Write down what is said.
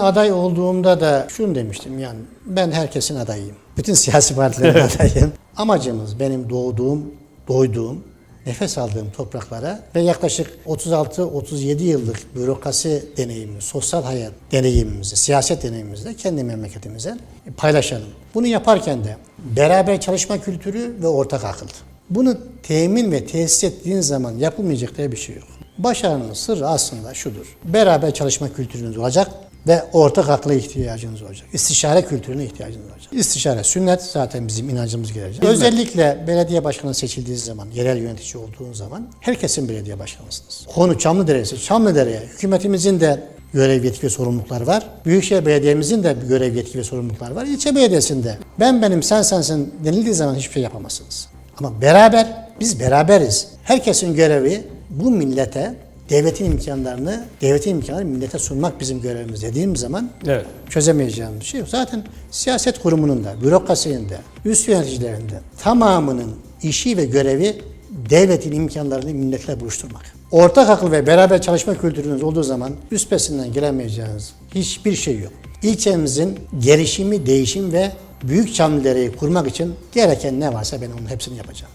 Aday olduğumda da şunu demiştim yani ben herkesin adayıyım. Bütün siyasi partilerin adayıyım. Amacımız benim doğduğum, doyduğum, nefes aldığım topraklara ve yaklaşık 36-37 yıllık bürokrasi deneyimimiz, sosyal hayat deneyimimizi, siyaset deneyimimizi kendi memleketimize paylaşalım. Bunu yaparken de beraber çalışma kültürü ve ortak akıl. Bunu temin ve tesis ettiğin zaman yapılmayacak diye bir şey yok. Başarının sırrı aslında şudur. Beraber çalışma kültürünüz olacak ve ortak akla ihtiyacınız olacak. İstişare kültürüne ihtiyacınız olacak. İstişare sünnet zaten bizim inancımız gelecek. Özellikle belediye başkanı seçildiği zaman, yerel yönetici olduğun zaman herkesin belediye başkanısınız. Konu Çamlıdere'si. Çamlıdere'ye hükümetimizin de görev yetki ve sorumlulukları var. Büyükşehir Belediye'mizin de görev yetki ve sorumlulukları var. İlçe belediyesinde ben benim sen sensin denildiği zaman hiçbir şey yapamazsınız. Ama beraber, biz beraberiz. Herkesin görevi bu millete devletin imkanlarını, devletin imkanlarını millete sunmak bizim görevimiz dediğim zaman Evet. çözemeyeceğimiz bir şey yok. Zaten siyaset kurumunun da, bürokrasinin de, üst yöneticilerin de tamamının işi ve görevi devletin imkanlarını milletle buluşturmak. Ortak akıl ve beraber çalışma kültürünüz olduğu zaman üstesinden gelemeyeceğiniz hiçbir şey yok. İlçemizin gelişimi, değişim ve büyük Çamlıdere'yi kurmak için gereken ne varsa ben onun hepsini yapacağım.